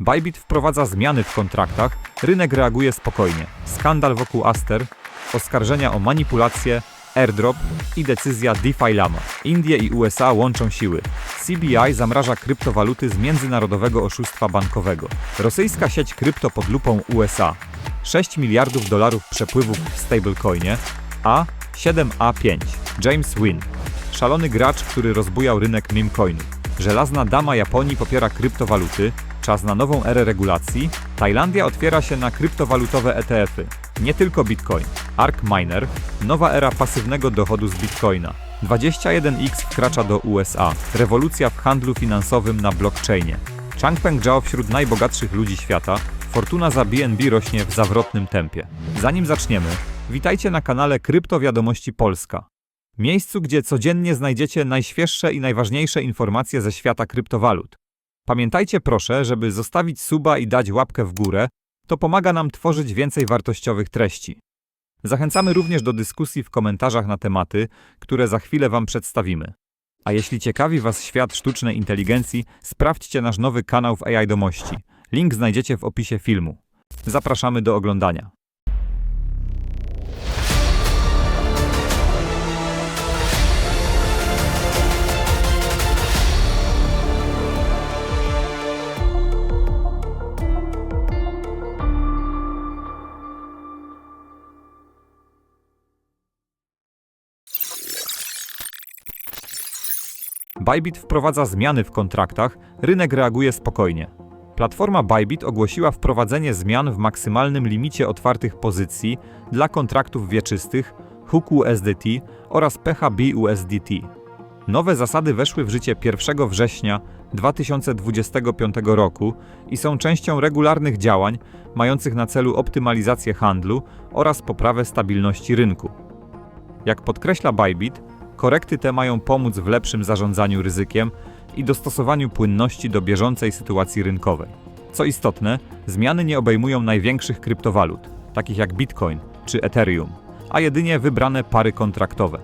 Bybit wprowadza zmiany w kontraktach, rynek reaguje spokojnie. Skandal wokół Aster, oskarżenia o manipulację, airdrop i decyzja DeFi Lama. Indie i USA łączą siły. CBI zamraża kryptowaluty z międzynarodowego oszustwa bankowego. Rosyjska sieć krypto pod lupą USA. 6 miliardów dolarów przepływów w stablecoinie, a 7A5. James Wynn. Szalony gracz, który rozbujał rynek memecoinów. Żelazna dama Japonii popiera kryptowaluty, czas na nową erę regulacji. Tajlandia otwiera się na kryptowalutowe ETF-y, nie tylko Bitcoin. Ark Miner, nowa era pasywnego dochodu z Bitcoina. 21x wkracza do USA. Rewolucja w handlu finansowym na blockchainie. Changpeng Zhao wśród najbogatszych ludzi świata. Fortuna za BNB rośnie w zawrotnym tempie. Zanim zaczniemy, witajcie na kanale Krypto Wiadomości Polska. Miejscu, gdzie codziennie znajdziecie najświeższe i najważniejsze informacje ze świata kryptowalut. Pamiętajcie proszę, żeby zostawić suba i dać łapkę w górę, to pomaga nam tworzyć więcej wartościowych treści. Zachęcamy również do dyskusji w komentarzach na tematy, które za chwilę Wam przedstawimy. A jeśli ciekawi Was świat sztucznej inteligencji, sprawdźcie nasz nowy kanał w AI Domości. Link znajdziecie w opisie filmu. Zapraszamy do oglądania. Bybit wprowadza zmiany w kontraktach, rynek reaguje spokojnie. Platforma Bybit ogłosiła wprowadzenie zmian w maksymalnym limicie otwartych pozycji dla kontraktów wieczystych, HOOK USDT oraz PHB USDT. Nowe zasady weszły w życie 1 września 2025 roku i są częścią regularnych działań mających na celu optymalizację handlu oraz poprawę stabilności rynku. Jak podkreśla Bybit, korekty te mają pomóc w lepszym zarządzaniu ryzykiem i dostosowaniu płynności do bieżącej sytuacji rynkowej. Co istotne, zmiany nie obejmują największych kryptowalut, takich jak Bitcoin czy Ethereum, a jedynie wybrane pary kontraktowe.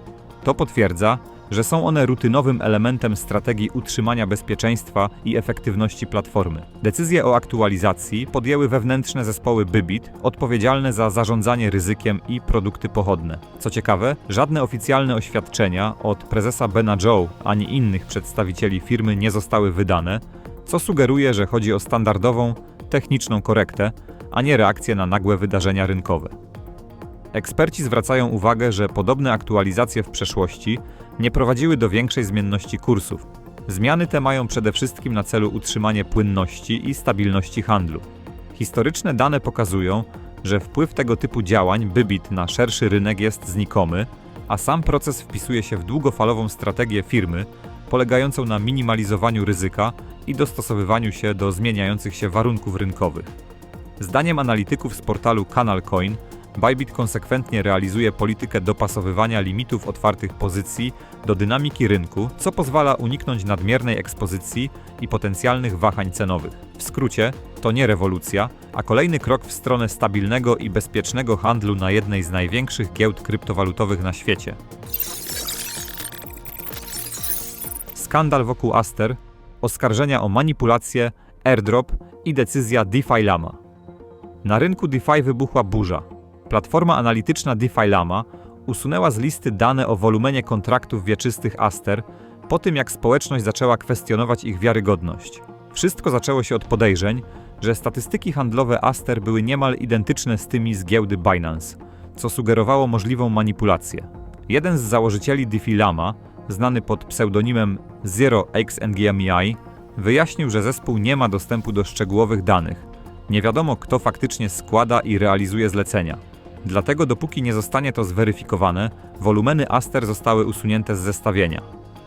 To potwierdza, że są one rutynowym elementem strategii utrzymania bezpieczeństwa i efektywności platformy. Decyzje o aktualizacji podjęły wewnętrzne zespoły Bybit, odpowiedzialne za zarządzanie ryzykiem i produkty pochodne. Co ciekawe, żadne oficjalne oświadczenia od prezesa Bena Joe ani innych przedstawicieli firmy nie zostały wydane, co sugeruje, że chodzi o standardową, techniczną korektę, a nie reakcję na nagłe wydarzenia rynkowe. Eksperci zwracają uwagę, że podobne aktualizacje w przeszłości nie prowadziły do większej zmienności kursów. Zmiany te mają przede wszystkim na celu utrzymanie płynności i stabilności handlu. Historyczne dane pokazują, że wpływ tego typu działań Bybit na szerszy rynek jest znikomy, a sam proces wpisuje się w długofalową strategię firmy, polegającą na minimalizowaniu ryzyka i dostosowywaniu się do zmieniających się warunków rynkowych. Zdaniem analityków z portalu CanalCoin, Bybit konsekwentnie realizuje politykę dopasowywania limitów otwartych pozycji do dynamiki rynku, co pozwala uniknąć nadmiernej ekspozycji i potencjalnych wahań cenowych. W skrócie, to nie rewolucja, a kolejny krok w stronę stabilnego i bezpiecznego handlu na jednej z największych giełd kryptowalutowych na świecie. Skandal wokół Aster, oskarżenia o manipulację, airdrop i decyzja DeFi Lama. Na rynku DeFi wybuchła burza. Platforma analityczna DeFi Lama usunęła z listy dane o wolumenie kontraktów wieczystych Aster po tym, jak społeczność zaczęła kwestionować ich wiarygodność. Wszystko zaczęło się od podejrzeń, że statystyki handlowe Aster były niemal identyczne z tymi z giełdy Binance, co sugerowało możliwą manipulację. Jeden z założycieli DeFi Lama, znany pod pseudonimem ZeroXNGMEI, wyjaśnił, że zespół nie ma dostępu do szczegółowych danych. Nie wiadomo, kto faktycznie składa i realizuje zlecenia. Dlatego dopóki nie zostanie to zweryfikowane, wolumeny Aster zostały usunięte z zestawienia.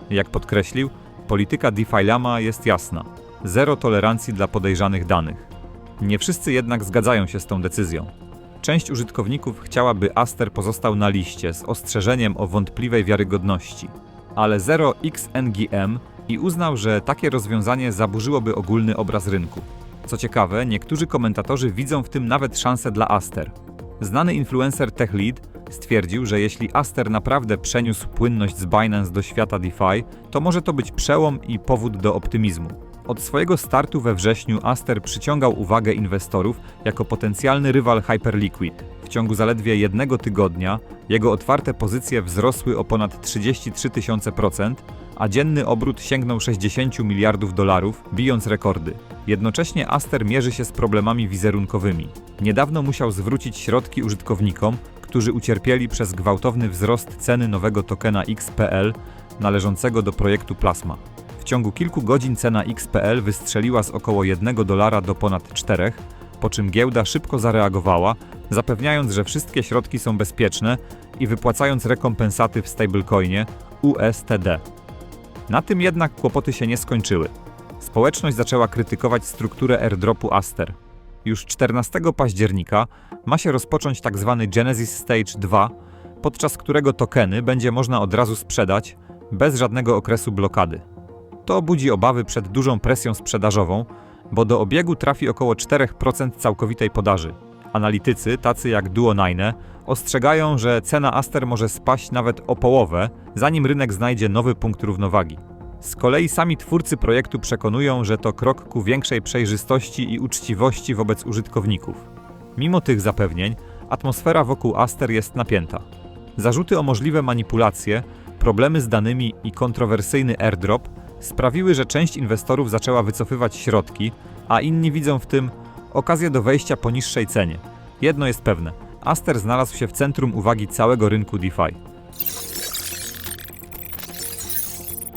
Jak podkreślił, polityka DeFi Lama jest jasna. Zero tolerancji dla podejrzanych danych. Nie wszyscy jednak zgadzają się z tą decyzją. Część użytkowników chciałaby Aster pozostał na liście z ostrzeżeniem o wątpliwej wiarygodności, ale Zero XNGM i uznał, że takie rozwiązanie zaburzyłoby ogólny obraz rynku. Co ciekawe, niektórzy komentatorzy widzą w tym nawet szansę dla Aster. Znany influencer TechLead stwierdził, że jeśli Aster naprawdę przeniósł płynność z Binance do świata DeFi, to może to być przełom i powód do optymizmu. Od swojego startu we wrześniu Aster przyciągał uwagę inwestorów jako potencjalny rywal Hyperliquid. W ciągu zaledwie jednego tygodnia jego otwarte pozycje wzrosły o ponad 33 tysiące procent, a dzienny obrót sięgnął 60 miliardów dolarów, bijąc rekordy. Jednocześnie Aster mierzy się z problemami wizerunkowymi. Niedawno musiał zwrócić środki użytkownikom, którzy ucierpieli przez gwałtowny wzrost ceny nowego tokena XPL należącego do projektu Plasma. Ciągu kilku godzin cena XPL wystrzeliła z około 1 dolara do ponad 4, po czym giełda szybko zareagowała, zapewniając, że wszystkie środki są bezpieczne i wypłacając rekompensaty w stablecoinie USTD. Na tym jednak kłopoty się nie skończyły. Społeczność zaczęła krytykować strukturę airdropu Aster. Już 14 października ma się rozpocząć tzw. Genesis Stage 2, podczas którego tokeny będzie można od razu sprzedać bez żadnego okresu blokady. To budzi obawy przed dużą presją sprzedażową, bo do obiegu trafi około 4% całkowitej podaży. Analitycy, tacy jak Duo9, ostrzegają, że cena Aster może spaść nawet o połowę, zanim rynek znajdzie nowy punkt równowagi. Z kolei sami twórcy projektu przekonują, że to krok ku większej przejrzystości i uczciwości wobec użytkowników. Mimo tych zapewnień, atmosfera wokół Aster jest napięta. Zarzuty o możliwe manipulacje, problemy z danymi i kontrowersyjny airdrop sprawiły, że część inwestorów zaczęła wycofywać środki, a inni widzą w tym okazję do wejścia po niższej cenie. Jedno jest pewne: Aster znalazł się w centrum uwagi całego rynku DeFi.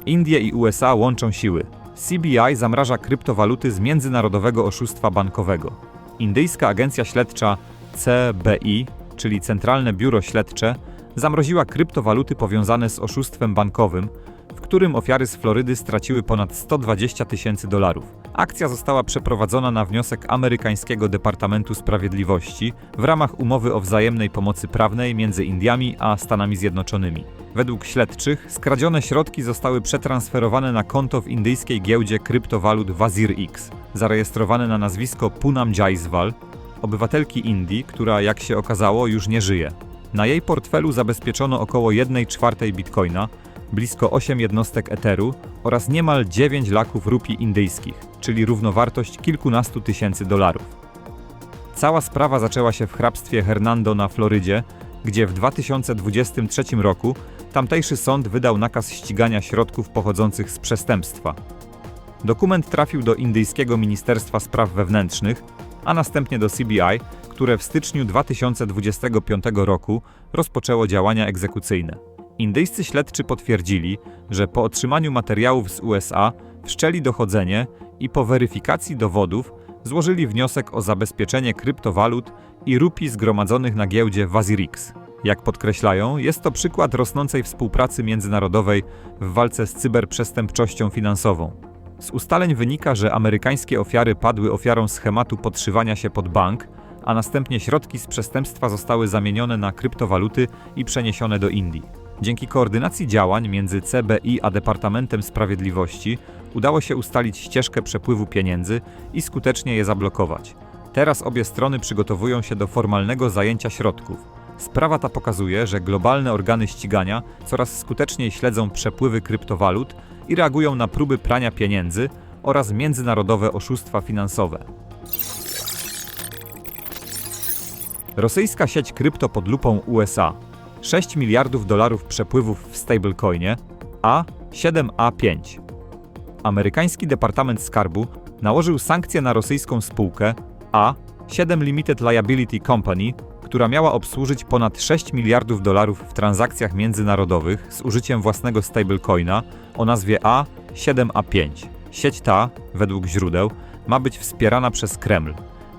Indie i USA łączą siły. CBI zamraża kryptowaluty z międzynarodowego oszustwa bankowego. Indyjska agencja śledcza CBI, czyli Centralne Biuro Śledcze, zamroziła kryptowaluty powiązane z oszustwem bankowym, którym ofiary z Florydy straciły ponad 120 tysięcy dolarów. Akcja została przeprowadzona na wniosek amerykańskiego Departamentu Sprawiedliwości w ramach umowy o wzajemnej pomocy prawnej między Indiami a Stanami Zjednoczonymi. Według śledczych skradzione środki zostały przetransferowane na konto w indyjskiej giełdzie kryptowalut WazirX, zarejestrowane na nazwisko Punam Jaiswal, obywatelki Indii, która jak się okazało już nie żyje. Na jej portfelu zabezpieczono około 1 czwartej bitcoina, blisko 8 jednostek Etheru oraz niemal 9 laków rupii indyjskich, czyli równowartość kilkunastu tysięcy dolarów. Cała sprawa zaczęła się w hrabstwie Hernando na Florydzie, gdzie w 2023 roku tamtejszy sąd wydał nakaz ścigania środków pochodzących z przestępstwa. Dokument trafił do indyjskiego Ministerstwa Spraw Wewnętrznych, a następnie do CBI, które w styczniu 2025 roku rozpoczęło działania egzekucyjne. Indyjscy śledczy potwierdzili, że po otrzymaniu materiałów z USA wszczęli dochodzenie i po weryfikacji dowodów złożyli wniosek o zabezpieczenie kryptowalut i rupii zgromadzonych na giełdzie Wazirix. Jak podkreślają, jest to przykład rosnącej współpracy międzynarodowej w walce z cyberprzestępczością finansową. Z ustaleń wynika, że amerykańskie ofiary padły ofiarą schematu podszywania się pod bank, a następnie środki z przestępstwa zostały zamienione na kryptowaluty i przeniesione do Indii. Dzięki koordynacji działań między CBI a Departamentem Sprawiedliwości udało się ustalić ścieżkę przepływu pieniędzy i skutecznie je zablokować. Teraz obie strony przygotowują się do formalnego zajęcia środków. Sprawa ta pokazuje, że globalne organy ścigania coraz skuteczniej śledzą przepływy kryptowalut i reagują na próby prania pieniędzy oraz międzynarodowe oszustwa finansowe. Rosyjska sieć krypto pod lupą USA. 6 miliardów dolarów przepływów w stablecoinie A7A5. Amerykański Departament Skarbu nałożył sankcje na rosyjską spółkę A7 Limited Liability Company, która miała obsłużyć ponad 6 miliardów dolarów w transakcjach międzynarodowych z użyciem własnego stablecoina o nazwie A7A5. Sieć ta, według źródeł, ma być wspierana przez Kreml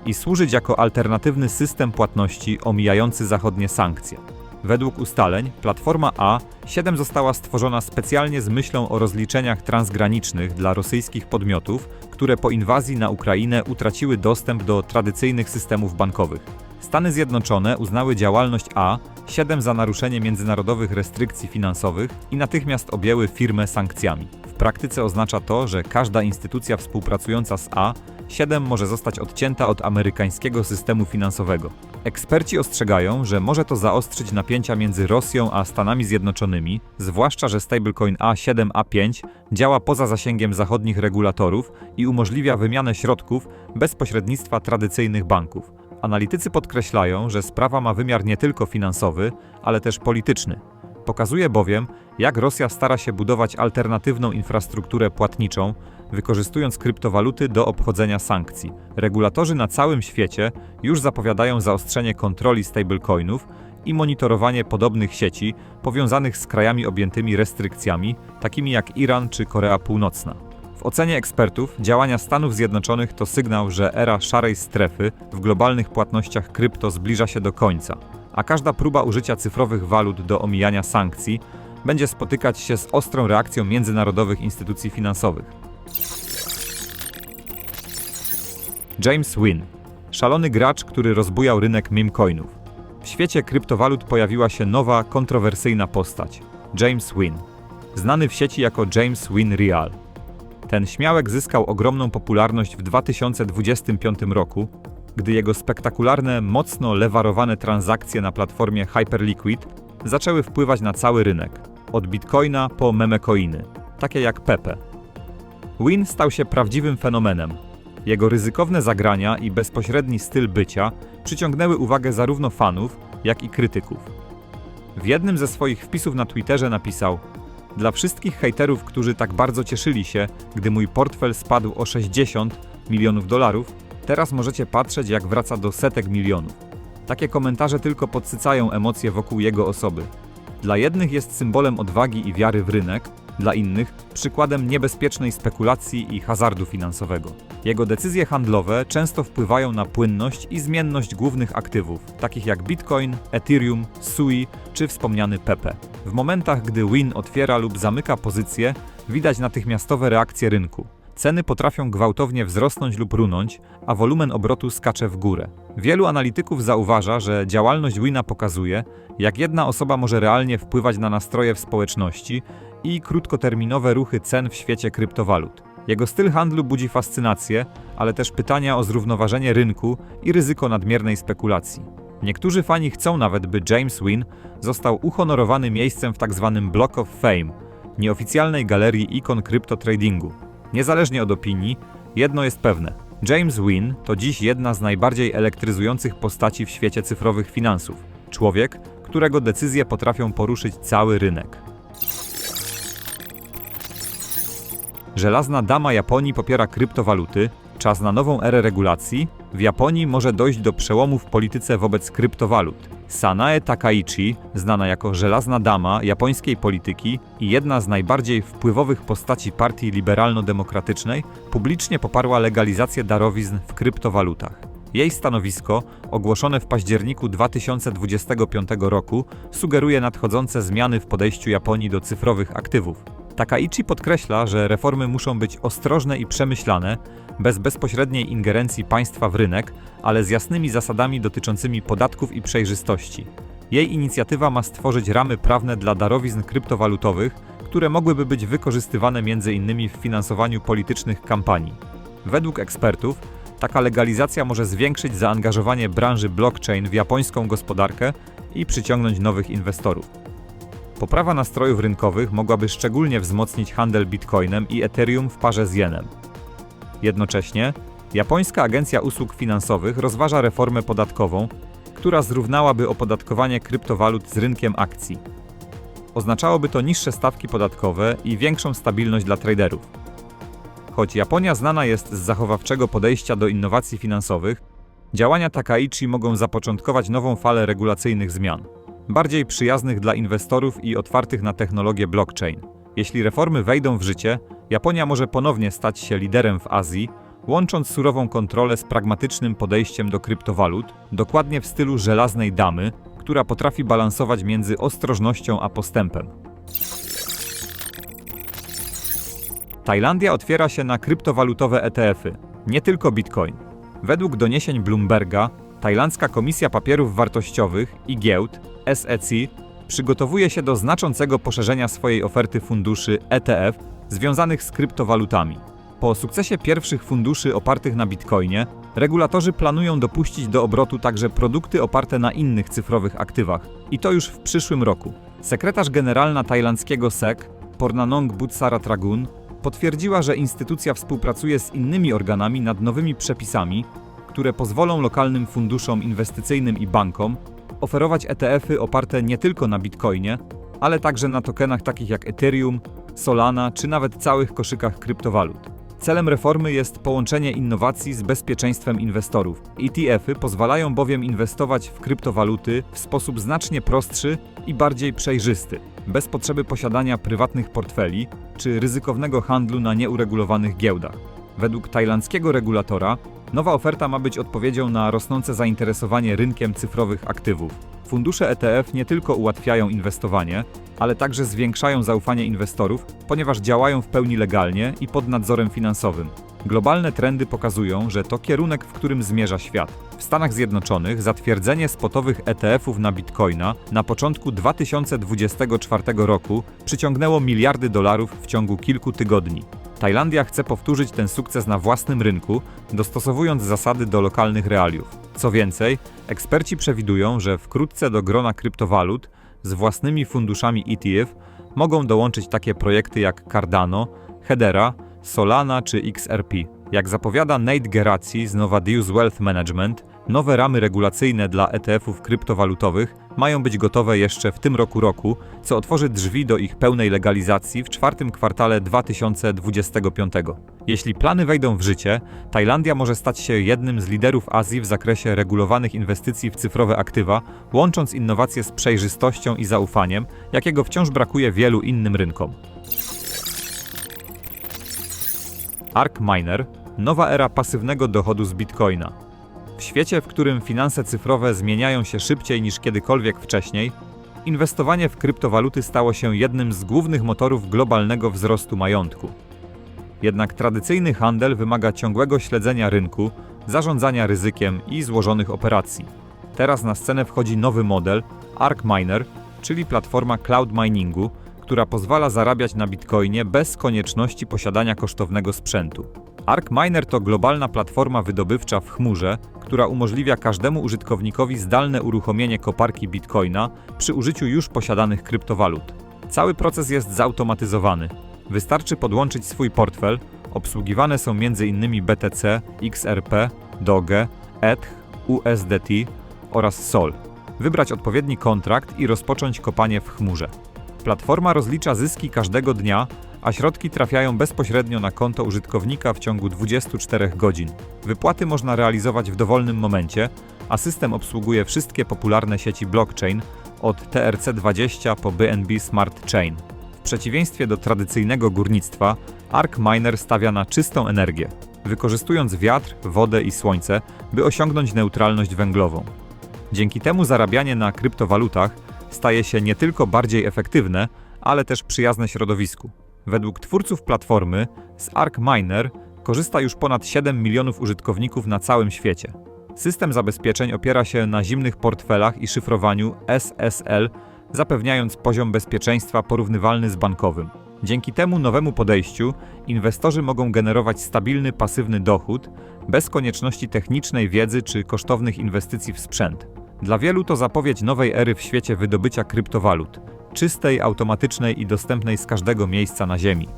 i służyć jako alternatywny system płatności omijający zachodnie sankcje. Według ustaleń, platforma A7 została stworzona specjalnie z myślą o rozliczeniach transgranicznych dla rosyjskich podmiotów, które po inwazji na Ukrainę utraciły dostęp do tradycyjnych systemów bankowych. Stany Zjednoczone uznały działalność A 7 za naruszenie międzynarodowych restrykcji finansowych i natychmiast objęły firmę sankcjami. W praktyce oznacza to, że każda instytucja współpracująca z A 7 może zostać odcięta od amerykańskiego systemu finansowego. Eksperci ostrzegają, że może to zaostrzyć napięcia między Rosją a Stanami Zjednoczonymi, zwłaszcza że stablecoin A7-A5 działa poza zasięgiem zachodnich regulatorów i umożliwia wymianę środków bez pośrednictwa tradycyjnych banków. Analitycy podkreślają, że sprawa ma wymiar nie tylko finansowy, ale też polityczny. Pokazuje bowiem, jak Rosja stara się budować alternatywną infrastrukturę płatniczą, wykorzystując kryptowaluty do obchodzenia sankcji. Regulatorzy na całym świecie już zapowiadają zaostrzenie kontroli stablecoinów i monitorowanie podobnych sieci powiązanych z krajami objętymi restrykcjami, takimi jak Iran czy Korea Północna. W ocenie ekspertów działania Stanów Zjednoczonych to sygnał, że era szarej strefy w globalnych płatnościach krypto zbliża się do końca, a każda próba użycia cyfrowych walut do omijania sankcji będzie spotykać się z ostrą reakcją międzynarodowych instytucji finansowych. James Wynn, szalony gracz, który rozbujał rynek memecoinów. W świecie kryptowalut pojawiła się nowa, kontrowersyjna postać James Wynn, znany w sieci jako James Wynn Real. Ten śmiałek zyskał ogromną popularność w 2025 roku, gdy jego spektakularne, mocno lewarowane transakcje na platformie Hyperliquid zaczęły wpływać na cały rynek, od bitcoina po memecoiny, takie jak Pepe. Win stał się prawdziwym fenomenem. Jego ryzykowne zagrania i bezpośredni styl bycia przyciągnęły uwagę zarówno fanów, jak i krytyków. W jednym ze swoich wpisów na Twitterze napisał: Dla wszystkich hejterów, którzy tak bardzo cieszyli się, gdy mój portfel spadł o 60 milionów dolarów, teraz możecie patrzeć, jak wraca do setek milionów. Takie komentarze tylko podsycają emocje wokół jego osoby. Dla jednych jest symbolem odwagi i wiary w rynek, dla innych przykładem niebezpiecznej spekulacji i hazardu finansowego. Jego decyzje handlowe często wpływają na płynność i zmienność głównych aktywów, takich jak Bitcoin, Ethereum, SUI czy wspomniany Pepe. W momentach, gdy Win otwiera lub zamyka pozycję, widać natychmiastowe reakcje rynku. Ceny potrafią gwałtownie wzrosnąć lub runąć, a wolumen obrotu skacze w górę. Wielu analityków zauważa, że działalność Wina pokazuje, jak jedna osoba może realnie wpływać na nastroje w społeczności i krótkoterminowe ruchy cen w świecie kryptowalut. Jego styl handlu budzi fascynację, ale też pytania o zrównoważenie rynku i ryzyko nadmiernej spekulacji. Niektórzy fani chcą nawet, by James Wynn został uhonorowany miejscem w tzw. Block of Fame, nieoficjalnej galerii ikon kryptotradingu. Niezależnie od opinii, jedno jest pewne. James Wynn to dziś jedna z najbardziej elektryzujących postaci w świecie cyfrowych finansów. Człowiek, którego decyzje potrafią poruszyć cały rynek. Żelazna dama Japonii popiera kryptowaluty, czas na nową erę regulacji. W Japonii może dojść do przełomu w polityce wobec kryptowalut. Sanae Takaichi, znana jako Żelazna Dama japońskiej polityki i jedna z najbardziej wpływowych postaci partii liberalno-demokratycznej, publicznie poparła legalizację darowizn w kryptowalutach. Jej stanowisko, ogłoszone w październiku 2025 roku, sugeruje nadchodzące zmiany w podejściu Japonii do cyfrowych aktywów. Takaichi podkreśla, że reformy muszą być ostrożne i przemyślane, bez bezpośredniej ingerencji państwa w rynek, ale z jasnymi zasadami dotyczącymi podatków i przejrzystości. Jej inicjatywa ma stworzyć ramy prawne dla darowizn kryptowalutowych, które mogłyby być wykorzystywane m.in. w finansowaniu politycznych kampanii. Według ekspertów, taka legalizacja może zwiększyć zaangażowanie branży blockchain w japońską gospodarkę i przyciągnąć nowych inwestorów. Poprawa nastrojów rynkowych mogłaby szczególnie wzmocnić handel bitcoinem i Ethereum w parze z jenem. Jednocześnie, japońska agencja usług finansowych rozważa reformę podatkową, która zrównałaby opodatkowanie kryptowalut z rynkiem akcji. Oznaczałoby to niższe stawki podatkowe i większą stabilność dla traderów. Choć Japonia znana jest z zachowawczego podejścia do innowacji finansowych, działania Takaichi mogą zapoczątkować nową falę regulacyjnych zmian bardziej przyjaznych dla inwestorów i otwartych na technologię blockchain. Jeśli reformy wejdą w życie, Japonia może ponownie stać się liderem w Azji, łącząc surową kontrolę z pragmatycznym podejściem do kryptowalut, dokładnie w stylu żelaznej damy, która potrafi balansować między ostrożnością a postępem. Tajlandia otwiera się na kryptowalutowe ETF-y, nie tylko Bitcoin. Według doniesień Bloomberga Tajlandzka Komisja Papierów Wartościowych i Giełd SEC przygotowuje się do znaczącego poszerzenia swojej oferty funduszy ETF związanych z kryptowalutami. Po sukcesie pierwszych funduszy opartych na bitcoinie, regulatorzy planują dopuścić do obrotu także produkty oparte na innych cyfrowych aktywach i to już w przyszłym roku. Sekretarz generalna tajlandzkiego SEC, Pornanong Butsaratragun, potwierdziła, że instytucja współpracuje z innymi organami nad nowymi przepisami, które pozwolą lokalnym funduszom inwestycyjnym i bankom oferować ETF-y oparte nie tylko na bitcoinie, ale także na tokenach takich jak Ethereum, Solana czy nawet całych koszykach kryptowalut. Celem reformy jest połączenie innowacji z bezpieczeństwem inwestorów. ETF-y pozwalają bowiem inwestować w kryptowaluty w sposób znacznie prostszy i bardziej przejrzysty, bez potrzeby posiadania prywatnych portfeli czy ryzykownego handlu na nieuregulowanych giełdach. Według tajlandzkiego regulatora nowa oferta ma być odpowiedzią na rosnące zainteresowanie rynkiem cyfrowych aktywów. Fundusze ETF nie tylko ułatwiają inwestowanie, ale także zwiększają zaufanie inwestorów, ponieważ działają w pełni legalnie i pod nadzorem finansowym. Globalne trendy pokazują, że to kierunek, w którym zmierza świat. W Stanach Zjednoczonych zatwierdzenie spotowych ETF-ów na bitcoina na początku 2024 roku przyciągnęło miliardy dolarów w ciągu kilku tygodni. Tajlandia chce powtórzyć ten sukces na własnym rynku, dostosowując zasady do lokalnych realiów. Co więcej, eksperci przewidują, że wkrótce do grona kryptowalut z własnymi funduszami ETF mogą dołączyć takie projekty jak Cardano, Hedera, Solana czy XRP. Jak zapowiada Nate Geraci z Novadius Wealth Management, nowe ramy regulacyjne dla ETF-ów kryptowalutowych mają być gotowe jeszcze w tym roku roku, co otworzy drzwi do ich pełnej legalizacji w czwartym kwartale 2025. Jeśli plany wejdą w życie, Tajlandia może stać się jednym z liderów Azji w zakresie regulowanych inwestycji w cyfrowe aktywa, łącząc innowacje z przejrzystością i zaufaniem, jakiego wciąż brakuje wielu innym rynkom. Ark Miner nowa era pasywnego dochodu z bitcoina. W świecie, w którym finanse cyfrowe zmieniają się szybciej niż kiedykolwiek wcześniej, inwestowanie w kryptowaluty stało się jednym z głównych motorów globalnego wzrostu majątku. Jednak tradycyjny handel wymaga ciągłego śledzenia rynku, zarządzania ryzykiem i złożonych operacji. Teraz na scenę wchodzi nowy model Ark Miner, czyli platforma cloud miningu, która pozwala zarabiać na bitcoinie bez konieczności posiadania kosztownego sprzętu. Ark Miner to globalna platforma wydobywcza w chmurze, która umożliwia każdemu użytkownikowi zdalne uruchomienie koparki bitcoina przy użyciu już posiadanych kryptowalut. Cały proces jest zautomatyzowany. Wystarczy podłączyć swój portfel, obsługiwane są m.in. BTC, XRP, Doge, ETH, USDT oraz SOL. Wybrać odpowiedni kontrakt i rozpocząć kopanie w chmurze. Platforma rozlicza zyski każdego dnia, a środki trafiają bezpośrednio na konto użytkownika w ciągu 24 godzin. Wypłaty można realizować w dowolnym momencie, a system obsługuje wszystkie popularne sieci blockchain od TRC20 po BNB Smart Chain. W przeciwieństwie do tradycyjnego górnictwa, Ark Miner stawia na czystą energię, wykorzystując wiatr, wodę i słońce, by osiągnąć neutralność węglową. Dzięki temu zarabianie na kryptowalutach staje się nie tylko bardziej efektywne, ale też przyjazne środowisku. Według twórców platformy z Ark Miner korzysta już ponad 7 milionów użytkowników na całym świecie. System zabezpieczeń opiera się na zimnych portfelach i szyfrowaniu SSL, zapewniając poziom bezpieczeństwa porównywalny z bankowym. Dzięki temu nowemu podejściu inwestorzy mogą generować stabilny pasywny dochód bez konieczności technicznej wiedzy czy kosztownych inwestycji w sprzęt. Dla wielu to zapowiedź nowej ery w świecie wydobycia kryptowalut, czystej, automatycznej i dostępnej z każdego miejsca na Ziemi.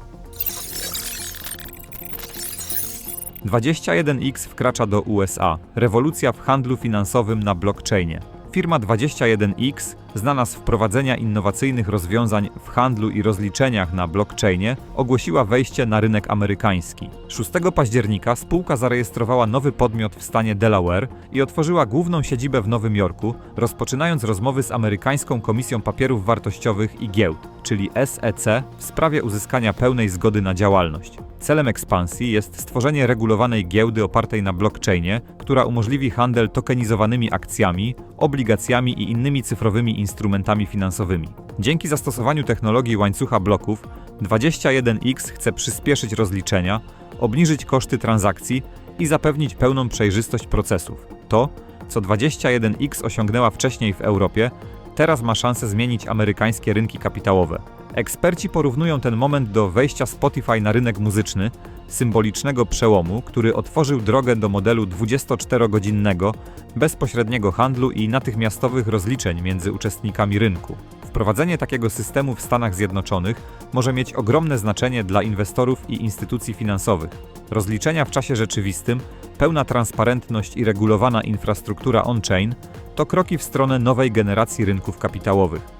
21X wkracza do USA. Rewolucja w handlu finansowym na blockchainie. Firma 21X, znana z wprowadzenia innowacyjnych rozwiązań w handlu i rozliczeniach na blockchainie, ogłosiła wejście na rynek amerykański. 6 października spółka zarejestrowała nowy podmiot w stanie Delaware i otworzyła główną siedzibę w Nowym Jorku, rozpoczynając rozmowy z amerykańską Komisją Papierów Wartościowych i Giełd, czyli SEC, w sprawie uzyskania pełnej zgody na działalność. Celem ekspansji jest stworzenie regulowanej giełdy opartej na blockchainie, która umożliwi handel tokenizowanymi akcjami, obligacjami i innymi cyfrowymi instrumentami finansowymi. Dzięki zastosowaniu technologii łańcucha bloków, 21X chce przyspieszyć rozliczenia, obniżyć koszty transakcji i zapewnić pełną przejrzystość procesów. To, co 21x osiągnęła wcześniej w Europie, teraz ma szansę zmienić amerykańskie rynki kapitałowe. Eksperci porównują ten moment do wejścia Spotify na rynek muzyczny, symbolicznego przełomu, który otworzył drogę do modelu 24-godzinnego, bezpośredniego handlu i natychmiastowych rozliczeń między uczestnikami rynku. Wprowadzenie takiego systemu w Stanach Zjednoczonych może mieć ogromne znaczenie dla inwestorów i instytucji finansowych. Rozliczenia w czasie rzeczywistym, pełna transparentność i regulowana infrastruktura on-chain to kroki w stronę nowej generacji rynków kapitałowych.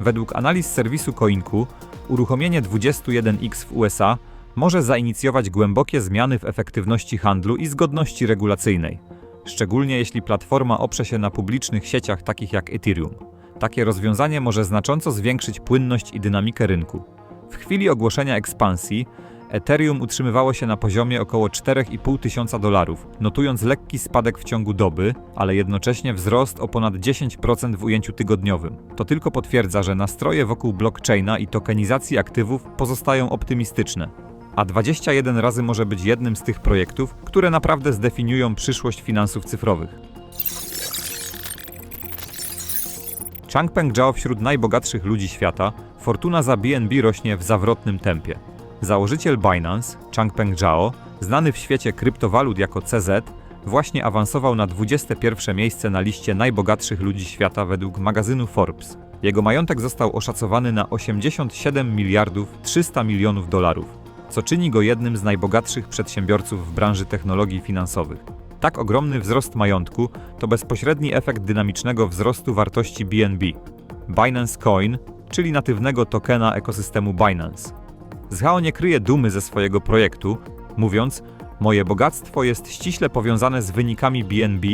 Według analiz serwisu Coinku, uruchomienie 21X w USA może zainicjować głębokie zmiany w efektywności handlu i zgodności regulacyjnej, szczególnie jeśli platforma oprze się na publicznych sieciach takich jak Ethereum. Takie rozwiązanie może znacząco zwiększyć płynność i dynamikę rynku. W chwili ogłoszenia ekspansji Ethereum utrzymywało się na poziomie około 4,5 tysiąca dolarów, notując lekki spadek w ciągu doby, ale jednocześnie wzrost o ponad 10% w ujęciu tygodniowym. To tylko potwierdza, że nastroje wokół blockchaina i tokenizacji aktywów pozostają optymistyczne. A 21 razy może być jednym z tych projektów, które naprawdę zdefiniują przyszłość finansów cyfrowych. Changpeng Zhao wśród najbogatszych ludzi świata, fortuna za BNB rośnie w zawrotnym tempie. Założyciel Binance, Changpeng Zhao, znany w świecie kryptowalut jako CZ, właśnie awansował na 21 miejsce na liście najbogatszych ludzi świata według magazynu Forbes. Jego majątek został oszacowany na 87 miliardów 300 milionów dolarów, co czyni go jednym z najbogatszych przedsiębiorców w branży technologii finansowych. Tak ogromny wzrost majątku to bezpośredni efekt dynamicznego wzrostu wartości BNB, Binance Coin, czyli natywnego tokena ekosystemu Binance. Zhao nie kryje dumy ze swojego projektu, mówiąc: Moje bogactwo jest ściśle powiązane z wynikami BNB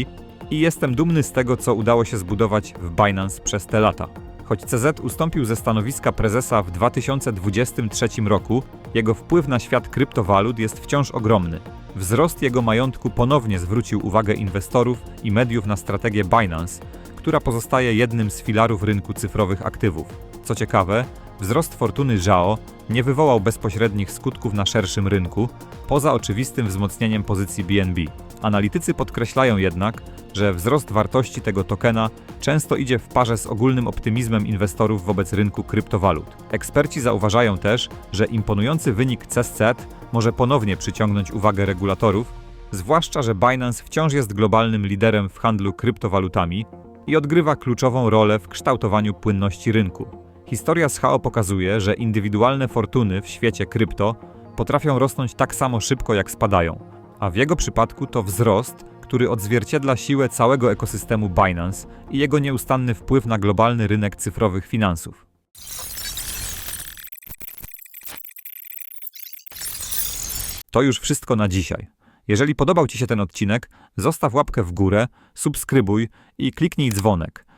i jestem dumny z tego, co udało się zbudować w Binance przez te lata. Choć CZ ustąpił ze stanowiska prezesa w 2023 roku, jego wpływ na świat kryptowalut jest wciąż ogromny. Wzrost jego majątku ponownie zwrócił uwagę inwestorów i mediów na strategię Binance, która pozostaje jednym z filarów rynku cyfrowych aktywów. Co ciekawe, wzrost fortuny Zhao nie wywołał bezpośrednich skutków na szerszym rynku, poza oczywistym wzmocnieniem pozycji BNB. Analitycy podkreślają jednak, że wzrost wartości tego tokena często idzie w parze z ogólnym optymizmem inwestorów wobec rynku kryptowalut. Eksperci zauważają też, że imponujący wynik CSZ może ponownie przyciągnąć uwagę regulatorów, zwłaszcza że Binance wciąż jest globalnym liderem w handlu kryptowalutami i odgrywa kluczową rolę w kształtowaniu płynności rynku. Historia z HAO pokazuje, że indywidualne fortuny w świecie krypto potrafią rosnąć tak samo szybko jak spadają, a w jego przypadku to wzrost, który odzwierciedla siłę całego ekosystemu Binance i jego nieustanny wpływ na globalny rynek cyfrowych finansów. To już wszystko na dzisiaj. Jeżeli podobał Ci się ten odcinek, zostaw łapkę w górę, subskrybuj i kliknij dzwonek,